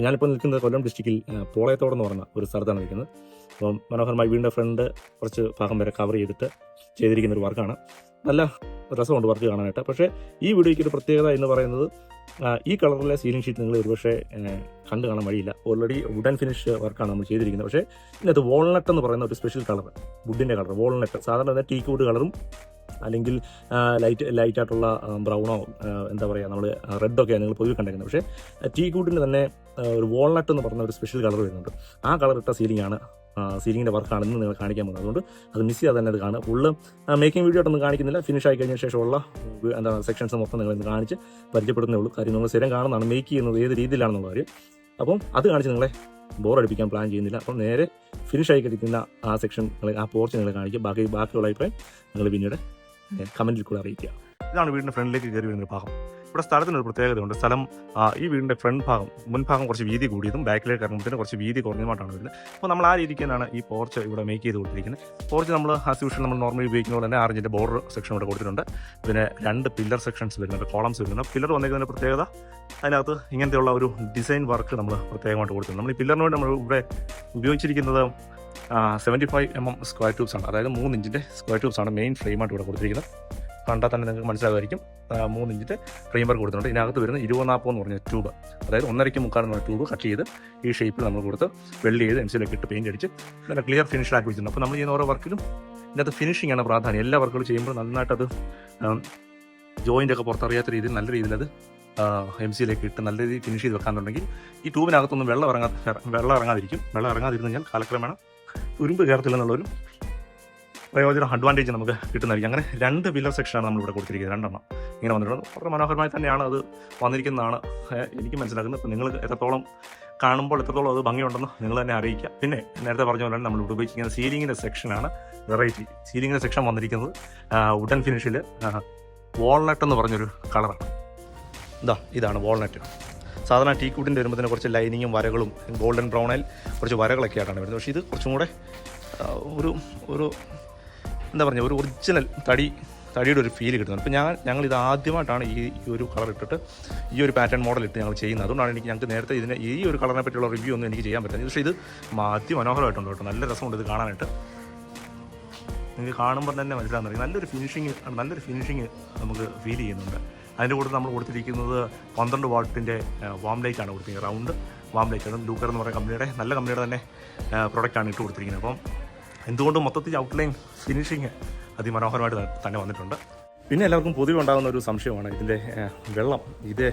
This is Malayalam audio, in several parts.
ഞാനിപ്പോൾ നിൽക്കുന്നത് കൊല്ലം ഡിസ്ട്രിക്റ്റിൽ പോളയത്തോട് എന്ന് പറഞ്ഞ ഒരു സ്ഥലത്താണ് നിൽക്കുന്നത്. അപ്പം മനോഹരമായി വീടിന്റെ ഫ്രണ്ട് കുറച്ച് ഭാഗം വരെ കവർ ചെയ്തിട്ട് ചെയ്തിരിക്കുന്ന ഒരു വർക്കാണ്. നല്ല രസമുണ്ട് വർക്ക് കാണാനായിട്ട്. പക്ഷേ ഈ വീഡിയോയ്ക്ക് ഒരു പ്രത്യേകത എന്ന് പറയുന്നത് ഈ കളറിലെ സീലിംഗ് ഷീറ്റ് നിങ്ങൾ ഒരുപക്ഷെ കണ്ടു കാണാൻ വഴിയില്ല. ഓൾറെഡി വുഡൻ ഫിനിഷ് വർക്കാണ് നമ്മൾ ചെയ്തിരിക്കുന്നത്. പക്ഷേ ഇതിനകത്ത് വോൾനട്ട് എന്ന് പറയുന്ന ഒരു സ്പെഷ്യൽ കളർ വുഡിന്റെ കളർ വോൾനട്ട് സാധാരണ ടീക്ക് വുഡ് കളറും അല്ലെങ്കിൽ ലൈറ്റ് ലൈറ്റ് ആയിട്ടുള്ള ബ്രൗണോ എന്താ പറയുക നമ്മൾ റെഡൊക്കെയാണ് നിങ്ങൾ പൊതുവെ കണ്ടേക്കുന്നത്. പക്ഷേ ടീ കൂട്ടിന് തന്നെ ഒരു വാൾനട്ട് എന്ന് പറഞ്ഞ ഒരു സ്പെഷ്യൽ കളർ വരുന്നുണ്ട്. ആ കളർ ഇട്ട സീലിംഗ് ആണ് സീലിംഗിന്റെ വർക്കാണ് ഇന്ന് നിങ്ങൾ കാണിക്കാൻ പോകുന്നത്. അതുകൊണ്ട് അത് മിസ് ചെയ്യാതെ തന്നെ അത് കാണുക. ഫുള്ള് മേക്കിംഗ് വീഡിയോ ആയിട്ടൊന്നും കാണിക്കുന്നില്ല. ഫിനിഷ് ആയി കഴിഞ്ഞ ശേഷമുള്ള എന്താണ് എന്താ സെക്ഷൻസ് മൊത്തം നിങ്ങൾ ഇന്ന് കാണിച്ച് പരിചയപ്പെടുന്നേ ഉള്ളൂ. കാര്യം നിങ്ങൾ സ്ഥിരം കാണുന്നതാണ്. മേക്ക് ചെയ്യുന്നത് ഏത് രീതിയിലാണെന്നുള്ള കാര്യം. അപ്പം അത് കാണിച്ച് നിങ്ങളെ ബോർ അടിപ്പിക്കാൻ പ്ലാൻ ചെയ്യുന്നില്ല. അപ്പം നേരെ ഫിനിഷ് ആയി കഴിക്കുന്ന ആ സെക്ഷൻ നിങ്ങൾ ആ പോർച്ച് നിങ്ങൾ കാണിക്കും ബാക്കി ബാക്കിയുള്ള അഭിപ്രായം നിങ്ങൾ പിന്നീട് കമന്റിൽ കൂടെ അറിയിക്കുക. ഇതാണ് വീടിന്റെ ഫ്രണ്ടിലേക്ക് കയറി വരുന്ന ഭാഗം. ഇവിടെ സ്ഥലത്തിന് ഒരു പ്രത്യേകതയുണ്ട്. സ്ഥലം ഈ വീടിന്റെ ഫ്രണ്ട് ഭാഗം മുൻഭാഗം കുറച്ച് വീതി കൂടിയതും ബാക്കിലേക്ക് ഇറങ്ങുമ്പോൾ കുറച്ച് വീതി കുറഞ്ഞതുമായിട്ടാണ് വരുന്നത്. അപ്പോൾ നമ്മൾ ആ രീതിക്ക് തന്നെയാണ് ഈ പോർച്ച് ഇവിടെ മേക്ക് ചെയ്ത് കൊടുത്തിരിക്കുന്നത്. പോർച്ച് നമ്മൾ ആസ് യൂഷ്വൽ നമ്മൾ നോർമലി ഉപയോഗിക്കുന്ന പോലെ തന്നെ ആറിഞ്ചിന്റെ ബോർഡർ സെക്ഷൻ ഇവിടെ കൊടുത്തിട്ടുണ്ട്. പിന്നെ രണ്ട് പില്ലർ സെക്ഷൻസ് വരുന്നുണ്ട് കോളംസ് വരുന്നുണ്ട്. പില്ലർ വന്നിരിക്കുന്നതിന്റെ പ്രത്യേകത അതിനകത്ത് ഇങ്ങനത്തെയുള്ള ഒരു ഡിസൈൻ വർക്ക് നമ്മൾ പ്രത്യേകമായിട്ട് കൊടുത്തിട്ടുണ്ട്. നമ്മൾ ഈ പില്ലറിന് വേണ്ടി നമ്മൾ ഇവിടെ ഉപയോഗിച്ചിരിക്കുന്നത് seventy five M M square tubes ആണ്. അതായത് മൂന്ന് ഇഞ്ചിന്റെ സ്ക്വയർ ട്യൂബ്സ് ആണ് മെയിൻ ഫ്രെയിമായിട്ട് ഇവിടെ കൊടുത്തിരിക്കുന്നത്. കണ്ടാൽ തന്നെ നിങ്ങൾക്ക് മനസ്സിലാകുമായിരിക്കും. മൂന്ന് ഇഞ്ചിന്റെ ഫ്രെയിം വർക്ക് കൊടുത്തിട്ടുണ്ട്. ഇതിനകത്ത് വരുന്ന ഇരുപത് എന്ന് പറഞ്ഞ ട്യൂബ് അതായത് ഒന്നരയ്ക്ക് മുക്കാലെന്ന് പറഞ്ഞ ട്യൂബ് കട്ട് ചെയ്ത് ഈ ഷേപ്പിൽ നമ്മൾ കൊടുത്ത് വെള്ളി ചെയ്ത് എൻസിലേക്ക് ഇട്ട് പെയിന്റ് അടിച്ച് നല്ല ക്ലിയർ ഫിനിഷ് ആക്കി വെച്ചിട്ടുണ്ട്. അപ്പോൾ നമ്മൾ ചെയ്യുന്ന ഓരോ വർക്കിലും ഇതിനകത്ത് ഫിനിഷിംഗ് ആണ് പ്രാധാന്യം. എല്ലാ വർക്കുകളും ചെയ്യുമ്പോൾ നന്നായിട്ട് അത് ജോയിന്റ് ഒക്കെ പുറത്തറിയാത്ത രീതിയിൽ നല്ല രീതിയിൽ അത് എം സിയിലേക്ക് ഇട്ട് നല്ല രീതിയിൽ ഫിനിഷ് ചെയ്ത് വെക്കാന്നുണ്ടെങ്കിൽ ഈ ട്യൂബിനകത്തൊന്നും വെള്ളം ഇറങ്ങാ വെള്ളം ഇറങ്ങാതിരിക്കും. വെള്ളം ഇറങ്ങാതിരുന്നു കഴിഞ്ഞാൽ കാലക്രമേണ തുരുമ്പ് കയറത്തില്ല എന്നുള്ളൊരു പ്രയോജനം അഡ്വാന്റേജ് നമുക്ക് കിട്ടുന്നതായിരിക്കും. അങ്ങനെ രണ്ട് പില്ലർ സെക്ഷനാണ് നമ്മൾ ഇവിടെ കൊടുത്തിരിക്കുന്നത്. രണ്ടെണ്ണം ഇങ്ങനെ വന്നിട്ടുണ്ട്. വളരെ മനോഹരമായി തന്നെയാണ് അത് വന്നിരിക്കുന്നതാണ്. എനിക്ക് മനസ്സിലാക്കുന്നത്. അപ്പോൾ നിങ്ങൾ എത്രത്തോളം കാണുമ്പോൾ എത്രത്തോളം അത് ഭംഗിയുണ്ടെന്ന് നിങ്ങൾ തന്നെ അറിയിക്കുക. പിന്നെ നേരത്തെ പറഞ്ഞ പോലെ നമ്മൾ ഉപയോഗിക്കുന്ന സീലിങ്ങിന്റെ സെക്ഷനാണ് വെറൈറ്റി സീലിങ്ങിന്റെ സെക്ഷൻ വന്നിരിക്കുന്നത് വുഡൻ ഫിനിഷിൽ വാൾനട്ട് എന്ന് പറഞ്ഞൊരു കളറാണ് ഇതാ ഇതാണ് വാൾനട്ട് സാധാരണ ടീ കൂട്ടിന്റെ വരുമ്പോൾ തന്നെ കുറച്ച് ലൈനിങ്ങും വരകളും ഗോൾഡൻ ബ്രൗണിൽ കുറച്ച് വരകളൊക്കെ ആയിട്ടാണ് വരുന്നത്. പക്ഷേ ഇത് കുറച്ചും കൂടെ ഒരു ഒരു എന്താ പറയുക ഒരു ഒറിജിനൽ തടി തടിയുടെ ഒരു ഫീൽ കിട്ടുന്നുണ്ട്. അപ്പോൾ ഞാൻ ഞങ്ങൾ ഇത് ആദ്യമായിട്ടാണ് ഈ ഈ ഒരു കളർ ഇട്ടിട്ട് ഈ ഒരു പാറ്റേൺ മോഡൽ ഇട്ട് ഞങ്ങൾ ചെയ്യുന്നത്. അതുകൊണ്ടാണ് എനിക്ക് ഞങ്ങൾക്ക് നേരത്തെ ഇതിനെ ഈ ഒരു കളറിനെ പറ്റിയുള്ള റിവ്യൂ ഒന്നും എനിക്ക് ചെയ്യാൻ പറ്റുന്നത് പക്ഷേ ഇത് അതിമനോഹരമായിട്ടുണ്ട് കേട്ടോ. നല്ല രസമുണ്ട് ഇത് കാണാനായിട്ട്. നിങ്ങൾക്ക് കാണുമ്പോൾ തന്നെ മനസ്സിലാകുന്നത് നല്ലൊരു ഫിനിഷിങ് നല്ലൊരു ഫിനിഷിങ് നമുക്ക് ഫീൽ ചെയ്യുന്നുണ്ട്. അതിന്റെ കൂടെ നമ്മൾ കൊടുത്തിരിക്കുന്നത് പന്ത്രണ്ട് വാട്ടിന്റെ വാം ലൈറ്റാണ് കൊടുത്തിരിക്കുന്നത്. റൗണ്ട് വാം ലൈറ്റാണ്. ലൂക്കർ എന്ന് പറയുന്ന കമ്പനിയുടെ നല്ല കമ്പനിയുടെ തന്നെ പ്രൊഡക്റ്റാണ് ഇട്ട് കൊടുത്തിരിക്കുന്നത്. അപ്പം എന്തുകൊണ്ടും മൊത്തത്തിൽ ഔട്ട്ലൈൻ ഫിനിഷിങ് അതിമനോഹരമായിട്ട് തന്നെ വന്നിട്ടുണ്ട്. പിന്നെ എല്ലാവർക്കും പൊതുവെ ഉണ്ടാകുന്ന ഒരു സംശയമാണ്. ഇതിന്റെ വെള്ളം. ഇത്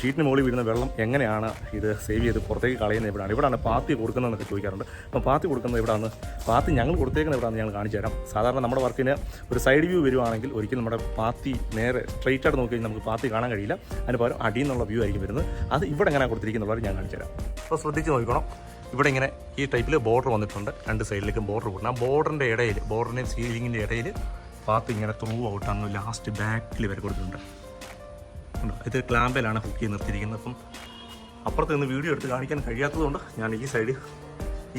ഷീറ്റിന് മുകളിൽ വീഴുന്ന വെള്ളം എങ്ങനെയാണ് ഇത് സേവ് ചെയ്ത് പുറത്തേക്ക് കളയുന്നത് എവിടെയാണ്? ഇവിടെയാണ് പാത്തി കൊടുക്കുന്നതെന്നൊക്കെ ചോദിക്കാറുണ്ട്. അപ്പോൾ പാത്തി കൊടുക്കുന്നത് എവിടെയാണ്? പാത്തി ഞങ്ങൾ കൊടുത്തേക്കുന്നത് എവിടെയാണ് ഞങ്ങൾ കാണിച്ചു തരാം. സാധാരണ നമ്മുടെ വർക്കിന് ഒരു സൈഡ് വ്യൂ വരുവാണെങ്കിൽ ഒരിക്കലും നമ്മുടെ പാത്തി നേരെ സ്ട്രൈറ്റ് ആയിട്ട് നോക്കി കഴിഞ്ഞാൽ നമുക്ക് പാത്തി കാണാൻ കഴിയില്ല. അതിന് പകരം അടിയിൽ നിന്നുള്ള വ്യൂ ആയിരിക്കും വരുന്നത്. അത് ഇവിടെ എങ്ങനെ കൊടുത്തിരിക്കുന്നുള്ളത് ഞാൻ കാണിച്ചു തരാം. അപ്പോൾ ശ്രദ്ധിച്ച് നോക്കണം. ഇവിടെ ഇങ്ങനെ ഈ ടൈപ്പിൽ ബോർഡർ വന്നിട്ടുണ്ട്. രണ്ട് സൈഡിലേക്കും ബോർഡർ കൊടുക്കണം. ആ ബോർഡറിന്റെ ഇടയിൽ ബോർഡറിന്റെയും സീലിങ്ങിന്റെ ഇടയിൽ പാത്ത് ഇങ്ങനെ ത്രൂ ഔട്ട് ലാസ്റ്റ് ബാക്കിൽ വരെ കൊടുത്തിട്ടുണ്ട്? ഇത് ക്ലാമ്പയിലാണ് ഹുക്ക് ചെയ്ത് നിർത്തിയിരിക്കുന്നത്. അപ്പം അപ്പുറത്ത് നിന്ന് വീഡിയോ എടുത്ത് കാണിക്കാൻ കഴിയാത്തതുകൊണ്ട് ഞാൻ ഈ സൈഡ്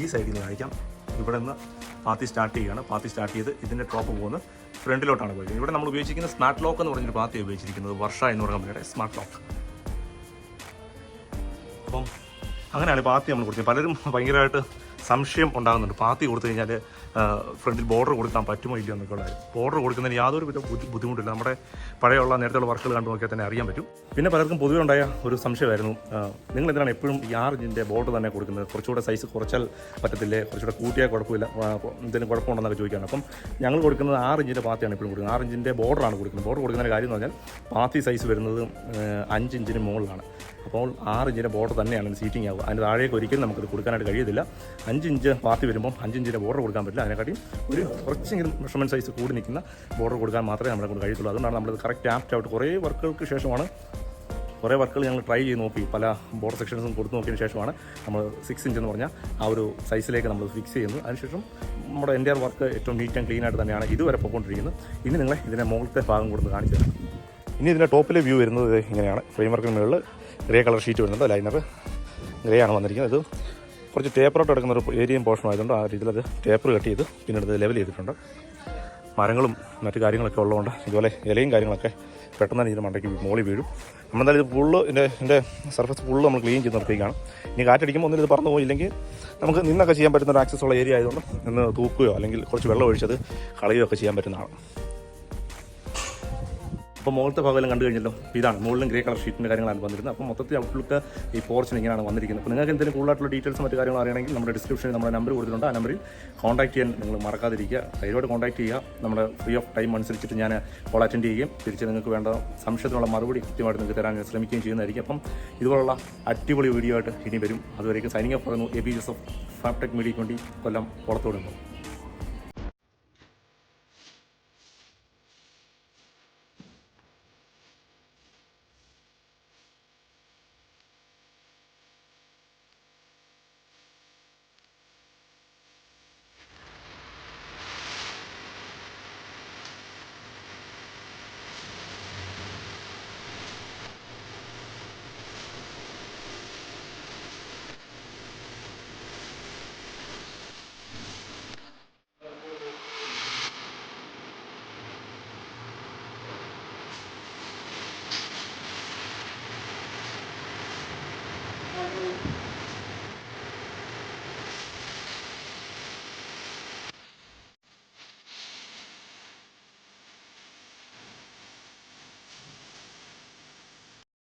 ഈ സൈഡിൽ നിന്ന് കാണിക്കാം. ഇവിടെ നിന്ന് പാത്തി സ്റ്റാർട്ട് ചെയ്യുകയാണ് പാത്തി സ്റ്റാർട്ട് ചെയ്ത് ഇതിന്റെ ടോപ്പ് പോകുന്നത് ഫ്രണ്ടിലോട്ടാണ് പോയത്. ഇവിടെ നമ്മൾ ഉപയോഗിച്ചിരിക്കുന്ന സ്മാർട്ട് ലോക്ക് എന്ന് പറഞ്ഞൊരു പാത്തി ഉപയോഗിച്ചിരിക്കുന്നത് വർഷ എന്ന് പറഞ്ഞ കമ്പനിയുടെ സ്മാർട്ട് ലോക്ക് അപ്പം അങ്ങനെയാണ് പാത്തി നമ്മൾ കൊടുത്തത് പലരും ഭയങ്കരമായിട്ട് സംശയം ഉണ്ടാകുന്നുണ്ട്. പാർട്ടി കൊടുത്തു കഴിഞ്ഞാൽ ഫ്രണ്ടിൽ ബോർഡർ കൊടുക്കാൻ പറ്റുമോ ഇല്ലയോ എന്നൊക്കെ ഉള്ളത് ബോർഡർ കൊടുക്കുന്നതിന് യാതൊരു വിധ ബുദ്ധി- ബുദ്ധിമുട്ടില്ല. നമ്മുടെ പഴയുള്ള നേരത്തെയുള്ള വർക്കുകൾ കണ്ടു നോക്കിയാൽ തന്നെ അറിയാൻ പറ്റും. പിന്നെ പലർക്കും പൊതുവെ ഉണ്ടായ ഒരു സംശയമായിരുന്നു. നിങ്ങൾ എന്തിനാണ് എപ്പോഴും ഈ ആറ് ഇഞ്ചിന്റെ ബോർഡർ തന്നെ കൊടുക്കുന്നത്? കുറച്ചുകൂടെ സൈസ് കുറച്ചാൽ പറ്റത്തില്ലേ? കുറച്ചുകൂടെ കൂട്ടിയാൽ കുഴപ്പമില്ല. എന്തെങ്കിലും കുഴപ്പമുണ്ടെന്നൊക്കെ ചോദിക്കുകയാണ്. അപ്പം ഞങ്ങൾ കൊടുക്കുന്നത് ആറ് ഇഞ്ചിന്റെ പാത്തിയാണ് എപ്പോഴും കൊടുക്കുന്നത്. ആറ് ഇഞ്ചിന്റെ ബോർഡറാണ് കൊടുക്കുന്നത്. ബോർഡർ കൊടുക്കുന്നതിന്റെ കാര്യം എന്ന് പറഞ്ഞാൽ പാത്തി സൈസ് വരുന്നത് അഞ്ച് ഇഞ്ചിന് മുകളിലാണ്. അപ്പോൾ ആറ് ഇഞ്ചിന്റെ ബോർഡർ തന്നെയാണ് സീറ്റിംഗ് ആവുക. അതിന് താഴേക്ക് ഒരിക്കലും നമുക്കത് കൊടുക്കാനായിട്ട് കഴിയത്തില്ല. അഞ്ച് ഇഞ്ച് വാർത്തി വരുമ്പോൾ അഞ്ച് ഇഞ്ചിന്റെ ബോർഡർ കൊടുക്കാൻ പറ്റില്ല. അതിനെക്കാട്ടി ഒരു കുറച്ചെങ്കിലും മെഷർമെന്റ് സൈസ് കൂടി നിൽക്കുന്ന ബോർഡർ കൊടുക്കാൻ മാത്രമേ നമ്മളെ കൊണ്ട് കഴിയത്തുള്ളൂ. അതുകൊണ്ടാണ് നമ്മൾ കറക്റ്റ് ആപ്റ്റ് ആയിട്ട് കുറേ വർക്കുകൾക്ക് ശേഷമാണ് കുറേ വർക്കുകൾ ഞങ്ങൾ ട്രൈ ചെയ്ത് നോക്കി. പല ബോർഡർ സെക്ഷൻസും കൊടുത്തു നോക്കിയതിന് ശേഷമാണ് നമ്മൾ സിക്സ് ഇഞ്ച് എന്ന് പറഞ്ഞാൽ ആ ഒരു സൈസിലേക്ക് നമ്മൾ ഫിക്സ് ചെയ്യുന്നത്. അതിനുശേഷം നമ്മുടെ എന്റെ വർക്ക് ഏറ്റവും നീറ്റ് ആൻഡ് ക്ലീൻ ആയിട്ട് തന്നെയാണ് ഇതുവരെ പോയിക്കൊണ്ടിരിക്കുന്നത്. ഇനി നിങ്ങളെ ഇതിന്റെ മുകളിലത്തെ ഭാഗം കൊടുത്ത് കാണിച്ചു തരാം. ഇനി ഇതിന്റെ ടോപ്പിലെ വ്യൂ വരുന്നത് ഇങ്ങനെയാണ്. ഫ്രെയിം വർക്കിന് മുകളിൽ ഗ്രേ കളർ ഷീറ്റ് വരുന്നുണ്ട് ലൈനർ. ഗ്രേ ആണ് വന്നിരിക്കുന്നത്. ഇത് കുറച്ച് ടേപ്പറോട്ട് എടുക്കുന്ന ഒരു ഏരിയയും പോർഷൻ ആയതുകൊണ്ട് ആ രീതിയിൽ അത് ടേപ്പർ കട്ട് ചെയ്ത് പിന്നീട് ലെവൽ ചെയ്തിട്ടുണ്ട്. മരങ്ങളും മറ്റു കാര്യങ്ങളൊക്കെ ഉള്ളതുകൊണ്ട് ഇതുപോലെ ഇലയും കാര്യങ്ങളൊക്കെ പെട്ടെന്ന് ഇതിന് മണ്ടയ്ക്ക് മോളി വീഴും. നമ്മളെന്തായാലും ഇത് ഫുള്ള് ഇതിന്റെ ഇതിന്റെ സർഫസ് ഫുള്ള് നമ്മൾ ക്ലീൻ ചെയ്ത് നിർത്തിയിരിക്കുകയാണ്. ഇനി കാറ്റടിക്കുമ്പോൾ ഒന്നും ഇത് പറന്നു പോയില്ലെങ്കിൽ നമുക്ക് നിന്നൊക്കെ ചെയ്യാൻ പറ്റുന്ന ഒരു ആക്സസ് ഉള്ള ഏരിയ ആയതുകൊണ്ട് നിന്ന് തൂക്കുകയോ അല്ലെങ്കിൽ കുറച്ച് വെള്ളം ഒഴിച്ചത് കളയുകയോ ഒക്കെ ചെയ്യാൻ പറ്റുന്നതാണ്. അപ്പോൾ മുകളിലത്തെ ഭാഗമെല്ലാം കണ്ടു കഴിഞ്ഞല്ലോ. ഇതാണ് മുകളിലും ഗ്രേ കളർ ഷീറ്റിന്റെ കാര്യങ്ങളാണ് വന്നിരുന്നത് അപ്പോൾ മൊത്തത്തിൽ ഔട്ട്ലുക്ക് ഈ പോർച്ചിന് ഇങ്ങനെയാണ് വന്നിരിക്കുന്നത്. അപ്പോൾ നിങ്ങൾക്ക് എന്തെങ്കിലും കൂടുതലായിട്ടുള്ള ഡീറ്റെയിൽസ് മറ്റു കാര്യങ്ങൾ അറിയണമെങ്കിൽ നമ്മുടെ ഡിസ്ക്രിപ്ഷനിൽ നമ്മുടെ നമ്പർ കൊടുത്തിട്ടുണ്ട്. ആ നമ്പറിൽ കോൺടാക്ട് ചെയ്യാൻ നിങ്ങൾ മറക്കാതിരിക്കുക. ധൈര്യമായിട്ട് കോൺടാക്ട് ചെയ്യുക. നമ്മുടെ ഫ്രീ ഓഫ് ടൈം അനുസരിച്ചിട്ട് ഞാൻ കോൾ അറ്റൻഡ് ചെയ്യുകയും തിരിച്ച് നിങ്ങൾക്ക് വേണ്ട സംശയത്തിനുള്ള മറുപടി കൃത്യമായിട്ട് നിങ്ങൾക്ക് തരാൻ ഞാൻ ശ്രമിക്കുകയും ചെയ്യുന്നതായിരിക്കും. അപ്പം ഇതുപോലുള്ള അടിപൊളി വീഡിയോ ആയിട്ട് ഇനി വരും. അതുവരേക്കും സൈനിങ് ഓഫ് പറയുന്നു. എ ബി ജോസഫ് ഫാപ്ടെക് മീഡിയയ്ക്ക് വേണ്ടി കൊല്ലം പുറത്തോടുന്നു